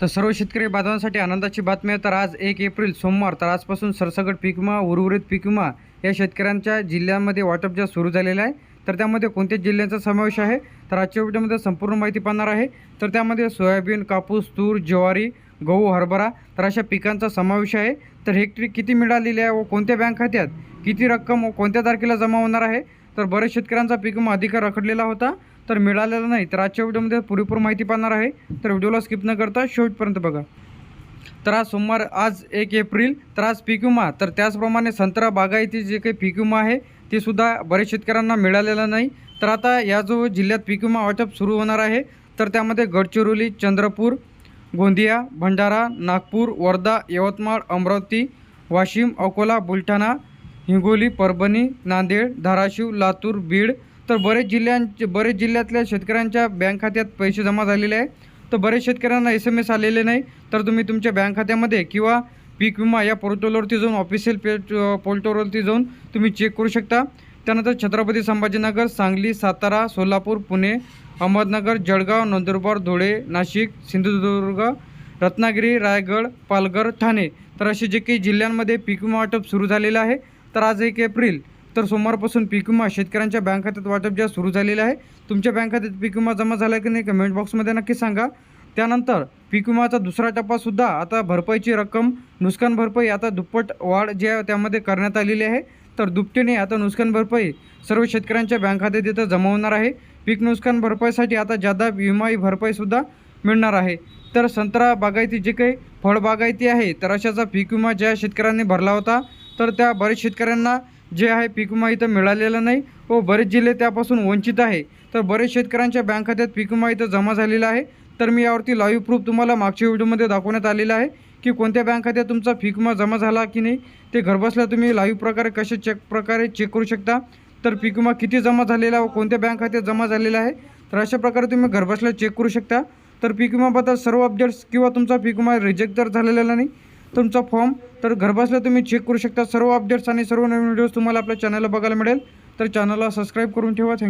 तर सर्व शेतकरी बांधवांसाठी आनंदाची बातमी आहे. तर आज एक एप्रिल सोमवार तर आजपासून सरसगट पीक विमा उर्वरित पीक विमा या शेतकऱ्यांच्या जिल्ह्यांमध्ये वाटप ज्या सुरू झालेलं आहे तर त्यामध्ये कोणत्या जिल्ह्यांचा समावेश आहे? तर आजच्या व्हिडिओमध्ये संपूर्ण माहिती पाहणार आहे. तर त्यामध्ये सोयाबीन कापूस तूर ज्वारी गहू हरभरा तर अशा पिकांचा समावेश आहे. तर हेक्टरी किती मिळालेली आहे व कोणत्या बँक खात्यात किती रक्कम व कोणत्या तारखेला जमा होणार आहे? तर बरेच शेतकऱ्यांचा पीक विमा अधिकार रखडलेला होता तर मिळालेला नाही. तर आजच्या व्हिडिओमध्ये पुरेपूर माहिती पाहणार आहे. तर व्हिडिओला स्किप न करता शेवटपर्यंत बघा. तर आज सोमवार आज एक एप्रिल तर आज पीक विमा. तर त्याचप्रमाणे संत्रा बागायती जे काही पीक विमा आहे ते सुद्धा बरेच शेतकऱ्यांना मिळालेलं नाही. तर आता या जो जिल्ह्यात पीक विमा वाटप सुरू होणार आहे तर त्यामध्ये गडचिरोली चंद्रपूर गोंदिया भंडारा नागपूर वर्धा यवतमाळ अमरावती वाशिम अकोला बुलढाणा हिंगोली परभणी नांदेड धाराशिव लातूर बीड तर बरेच जिल्ह्यांचे बरेच जिल्ह्यातल्या शेतकऱ्यांच्या बँक खात्यात पैसे जमा झालेले आहे तर बरेच शेतकऱ्यांना एस एम एस आलेले नाही. तर तुम्ही तुमच्या बँक खात्यामध्ये किंवा पीक विमा या पोर्टलवरती जाऊन ऑफिशियल पे पोर्टलवरती जाऊन तुम्ही चेक करू शकता. त्यानंतर छत्रपती संभाजीनगर सांगली सातारा सोलापूर पुणे अहमदनगर जळगाव नंदुरबार धुळे नाशिक सिंधुदुर्ग रत्नागिरी रायगड पालघर ठाणे. तर असे जे काही जिल्ह्यांमध्ये पीक विमा वाटप सुरू झालेलं आहे. तर आज एक एप्रिल तर सोमवारपासून पीक विमा शेतकऱ्यांच्या बँक खात्यात वाटप ज्या सुरू झालेलं आहे तुमच्या बँक खात्यात पीक विमा जमा झाला की नाही कमेंट बॉक्समध्ये नक्की सांगा. त्यानंतर पीक विमाचा दुसरा टप्पासुद्धा आता भरपाईची रक्कम नुकसान भरपाई आता दुप्पट वाढ जी आहे त्यामध्ये करण्यात आलेली आहे. तर दुपटीने आता नुकसान भरपाई सर्व शेतकऱ्यांच्या बँक खात्यात इथं जमा होणार आहे. पीक नुकसान भरपाईसाठी आता जादा विमाई भरपाईसुद्धा मिळणार आहे. तर संत्रा बागायती जे काही फळबागायती आहे तर अशाचा पीक विमा ज्या शेतकऱ्यांनी भरला होता तर त्या बरेच शेतकऱ्यांना जे आहे पीक विमा इथं मिळालेला नाही व बरेच जिल्हे त्यापासून वंचित आहे. तर बरेच शेतकऱ्यांच्या बँक खात्यात पीक विमा इथं जमा झालेला आहे. तर मी यावरती लाईव्ह प्रूफ तुम्हाला मागच्या व्हिडिओमध्ये दाखवण्यात आलेला आहे की कोणत्या बँक खात्यात तुमचा पीक विमा जमा झाला की नाही ते घरबसल्या तुम्ही लाईव्ह प्रकारे कसे चेक प्रकारे चेक करू शकता. तर पीक विमा किती जमा झालेला व कोणत्या बँक खात्यात जमा झालेला आहे तर अशा प्रकारे तुम्ही घरबसल्या चेक करू शकता. तर पीक विमाबद्दल सर्व अपडेट्स किंवा तुमचा पीक विमा रिजेक्ट जर झालेला नाही तुमचा फॉर्म तर घरबसल्या तुम्ही चेक करू शकता. सर्व अपडेट्स आणि सर्व नवीन व्हिडिओज तुम्हाला आपल्या चॅनलला बघायला मिळेल. तर चॅनलला सबस्क्राईब करून ठेवा. थँक्यू